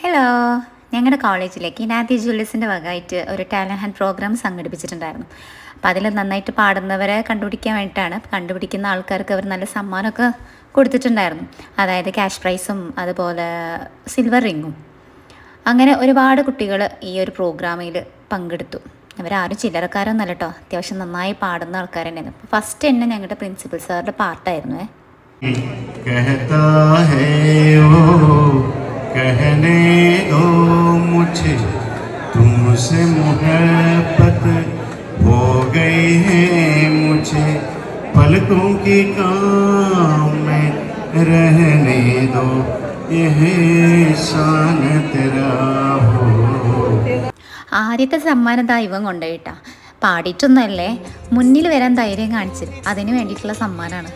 Hello ഞങ്ങളുടെ കോളേജിലേക്ക് നാത്തി ജൂലിയസിന്റെ വകയായിട്ട് ഒരു ടാലന്റ് ഹാൻഡ് പ്രോഗ്രാം സംഘടിപ്പിച്ചിട്ടുണ്ടായിരുന്നു. അപ്പോൾ അതിൽ നന്നായിട്ട് പാടുന്നവരെ കണ്ടുപിടിക്കാൻ വേണ്ടിയിട്ടാണ്. കണ്ടുപിടിക്കുന്ന ആൾക്കാർക്ക് അവർ നല്ല സമ്മാനമൊക്കെ കൊടുത്തിട്ടുണ്ടായിരുന്നു. അതായത് ക്യാഷ് പ്രൈസും അതുപോലെ സിൽവർ റിങ്ങും അങ്ങനെ ഒരുപാട് കുട്ടികൾ ഈ ഒരു പ്രോഗ്രാമിൽ പങ്കെടുത്തു. അവരാരും ചില്ലറക്കാരൊന്നല്ല കേട്ടോ അത്യാവശ്യം നന്നായി പാടുന്ന ആൾക്കാർ തന്നെയായിരുന്നു ഫസ്റ്റ് തന്നെ ഞങ്ങളുടെ പ്രിൻസിപ്പൽ സാറിന്റെ പാട്ടായിരുന്നു कहने दो मुझे तुमसे मोहब्बत हो गई है मुझे पलकों की काम में रहने दो यह शान तेरा हो ആദ്യത്തെ സമ്മാനം ദാ ഇവൻ കൊണ്ടുപോയിട്ടാ പാടിയിട്ടൊന്നുമല്ലേ മുന്നിൽ വരാൻ ധൈര്യം കാണിച്ച് അതിന് വേണ്ടിയിട്ടുള്ള സമ്മാനമാണ്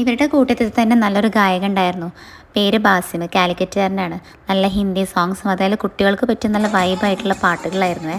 ഇവരുടെ കൂട്ടത്തിൽ തന്നെ നല്ലൊരു ഗായകൻ ഉണ്ടായിരുന്നു. പേര് ബാസിം കാലിക്കറ്റുകാരനാണ് നല്ല ഹിന്ദി സോങ്സും അതായത് കുട്ടികൾക്ക് പറ്റിയ നല്ല വൈബായിട്ടുള്ള പാട്ടുകളായിരുന്നു.